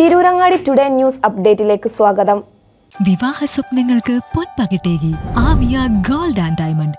Tirurangadi today news അപ്ഡേറ്റിലേക്ക് സ്വാഗതം. വിവാഹ സ്വപ്നങ്ങൾക്ക് പൊൻപകിട്ടേകി. Amiya gold and diamond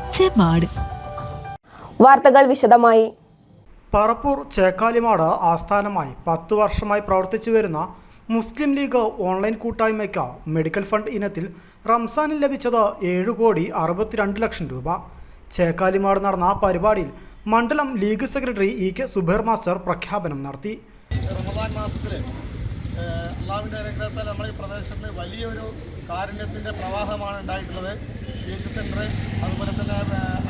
Chemmad വാർത്തകൾ വിശദമായി. പറപ്പൂർ ചേക്കാലിമാട് ആസ്ഥാനമായി പത്തു വർഷമായി പ്രവർത്തിച്ചു വരുന്ന മുസ്ലിം ലീഗ് ഓൺലൈൻ കൂട്ടായ്മയ്ക്ക് മെഡിക്കൽ ഫണ്ട് ഇനത്തിൽ റംസാനിൽ ലഭിച്ചത് ഏഴ് കോടി അറുപത്തിരണ്ട് ലക്ഷം രൂപ. ചേക്കാലിമാട് നടന്ന പരിപാടിയിൽ മണ്ഡലം League secretary E K Zubair master പ്രഖ്യാപനം നടത്തി. റമദാൻ മാസത്തിൽ അനുഗ്രഹത്താൽ നമ്മുടെ പ്രദേശത്ത് വലിയൊരു കാരുണ്യത്തിന്റെ പ്രവാഹമാണ് ഉണ്ടായിട്ടുള്ളത്. ഷീറ്റ് സെന്റർ അതുപോലെ തന്നെ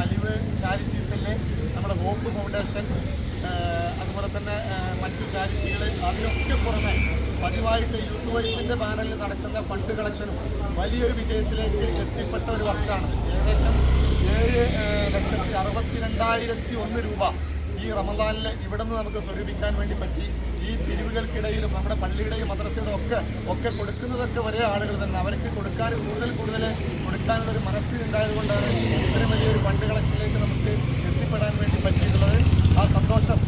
അലിവ് ചാരിറ്റീസിലെ നമ്മുടെ ഹോപ്പ് ഫൗണ്ടേഷൻ അതുപോലെ തന്നെ മറ്റ് ചാരിറ്റികൾ അതിനൊക്കെ പുറമെ പതിവായിട്ട് യൂത്ത് വൈസിന്റെ പാനലിൽ നടക്കുന്ന ഫണ്ട് കളക്ഷനും വലിയൊരു വിജയത്തിലേക്ക് എത്തിപ്പെട്ട ഒരു വർഷമാണ്. ഏകദേശം ഏഴ് ലക്ഷത്തി അറുപത്തി രണ്ടായിരത്തി ഒന്ന് രൂപ ഈ റമദാനിൽ ഇവിടെ നിന്ന് നമുക്ക് സ്വരൂപിക്കാൻ വേണ്ടി പറ്റി. ഈ പിരിവുകൾക്കിടയിലും നമ്മുടെ പള്ളിയുടെയും മദ്രസയുടെ ഒക്കെ ഒക്കെ കൊടുക്കുന്നതൊക്കെ വരെ ആളുകൾ തന്നെ. അവർക്ക് കൊടുക്കാൻ കൂടുതൽ കൂടുതൽ കൊടുക്കാനുള്ള ഒരു മനസ്ഥിതി ഉണ്ടായതുകൊണ്ടാണ് ഇത്രയും വലിയൊരു ഫണ്ട് കളക്ഷനിലേക്ക് നമുക്ക് എത്തിപ്പെടാൻ വേണ്ടി പറ്റിയിട്ടുള്ളത്. ആ സന്തോഷം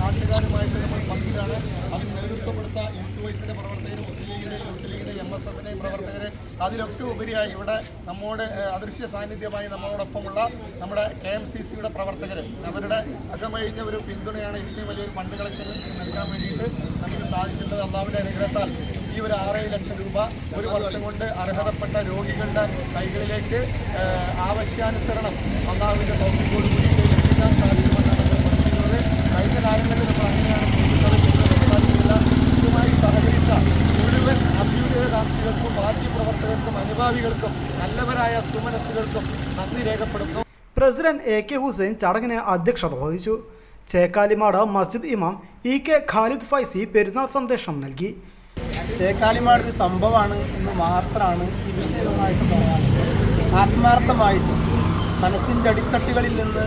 നാട്ടുകാരുമായിട്ട് നമ്മൾ പങ്കിലാണ് അതിന് നേതൃത്വം കൊടുത്ത വൈസിന്റെ പ്രവർത്തകരും മുസ്ലിം ലീഗിന്റെ യൂത്ത് ലീഗിന്റെ എം എസ് എഫിന്റെയും പ്രവർത്തകർ അതിലൊക്കെ ഉപരിയായി ഇവിടെ നമ്മോട് അദൃശ്യ സാന്നിധ്യമായി നമ്മളോടൊപ്പമുള്ള നമ്മുടെ കെ എം സി സിയുടെ പ്രവർത്തകർ അവരുടെ അകമഴിഞ്ഞ ഒരു പിന്തുണയാണ് ഇത്രയും വലിയൊരു ഫണ്ട് കളക്ഷൻ നൽകാൻ വേണ്ടിയിട്ട് നമുക്ക് സാധിച്ചിട്ടുള്ളത് അള്ളാവിന്റെ അനുഗ്രഹത്താൽ ഈ ഒരു ആറേഴ് ലക്ഷം രൂപ ഒരു വർഷം കൊണ്ട് അർഹതപ്പെട്ട രോഗികളുടെ കൈകളിലേക്ക് ആവശ്യാനുസരണം അള്ളാവിന്റെ കൂടി എത്തിക്കാൻ സാധിക്കുമെന്നാണ് അഭ്യുദയകാംക്ഷികൾക്കും പാർട്ടി പ്രവർത്തകർക്കും അനുഭാവികൾക്കും നല്ലവരായ സുമനസ്സുകൾക്കും നന്ദി രേഖപ്പെടുന്നു പ്രസിഡന്റ് എ കെ ഹുസൈൻ ചടങ്ങിന് അധ്യക്ഷത വഹിച്ചു. ചേക്കാലിമാട് മസ്ജിദ് ഇമാം ഇ കെ ഖാലിദ് ഫൈസി പെരുന്നാൾ സന്ദേശം നൽകി. ചേക്കാലിമാട് ഒരു സംഭവമാണ് എന്ന് മാത്രമാണ് ഈ വിഷയമായിട്ട് പറയാനുള്ളത്. ആത്മാർത്ഥമായിട്ട് മനസ്സിന്റെ അടിത്തട്ടുകളിൽ നിന്ന്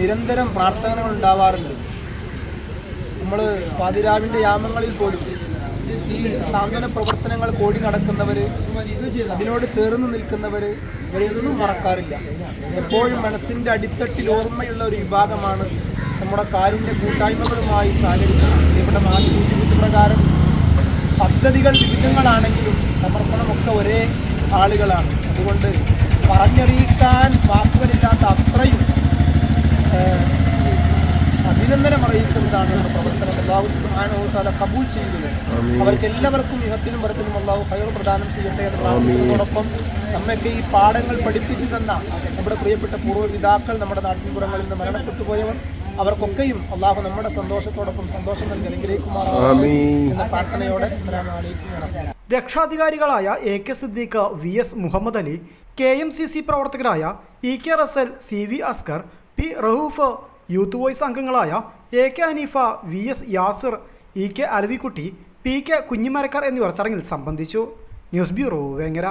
നിരന്തരം പ്രാർത്ഥനകൾ ഉണ്ടാവാറുണ്ട് നമ്മൾ പാതിരാവിന്റെ യാമങ്ങളിൽ പോലും ഈ സാന്ത്വന പ്രവർത്തനങ്ങൾ കോടി നടക്കുന്നവർ അതിനോട് ചേർന്ന് നിൽക്കുന്നവർ ഇവരെയൊന്നും മറക്കാറില്ല. എപ്പോഴും മനസ്സിന്റെ അടിത്തട്ടിൽ ഓർമ്മയുള്ള ഒരു വിഭാഗമാണ് നമ്മുടെ കാരുണ്യ കൂട്ടായ്മകളുമായി സഹകരിക്കുന്നത് ഇവിടെ മാറ്റി പ്രകാരം പദ്ധതികൾ വിവിധങ്ങളാണെങ്കിലും സമർപ്പണമൊക്കെ ഒരേ ആളുകളാണ്. അതുകൊണ്ട് പറഞ്ഞറിയിക്കാൻ വാക്കുകളില്ലാത്ത അത്രയും സുബ്ഹാനഹുവതാല കബൂൽ അവർക്ക് എല്ലാവർക്കും ഇഹത്തിലും വരത്തിലും അള്ളാഹു ഹൈർ പ്രദാനം ചെയ്യട്ടെ എന്ന് പ്രാർത്ഥിക്കുന്നതോടൊപ്പം നമ്മയൊക്കെ ഈ പാഠങ്ങൾ പഠിപ്പിച്ചു തന്ന നമ്മുടെ പ്രിയപ്പെട്ട പൂർവപിതാക്കൾ നമ്മുടെ നാട്ടിൻപുറങ്ങളിൽ നിന്ന് മരണപ്പെട്ടു പോയവർ അവർക്കൊക്കെയും അള്ളാഹു നമ്മുടെ സന്തോഷത്തോടൊപ്പം സന്തോഷം നൽകി അനുഗ്രഹിക്കുമാറാണ് പ്രാർത്ഥനയോടെ അസ്സലാമു അലൈക്കും രക്ഷാധികാരികളായ A K Siddique V S Muhammad Ali K M C C പ്രവർത്തകരായ E K Rasal C V Askar P Rahoof youth voice അംഗങ്ങളായ A K Haneefa V S Yasir E K Alavikutty P K Kunhimarakkar എന്നിവർ ചടങ്ങിൽ സംബന്ധിച്ചു. News bureau Vengara.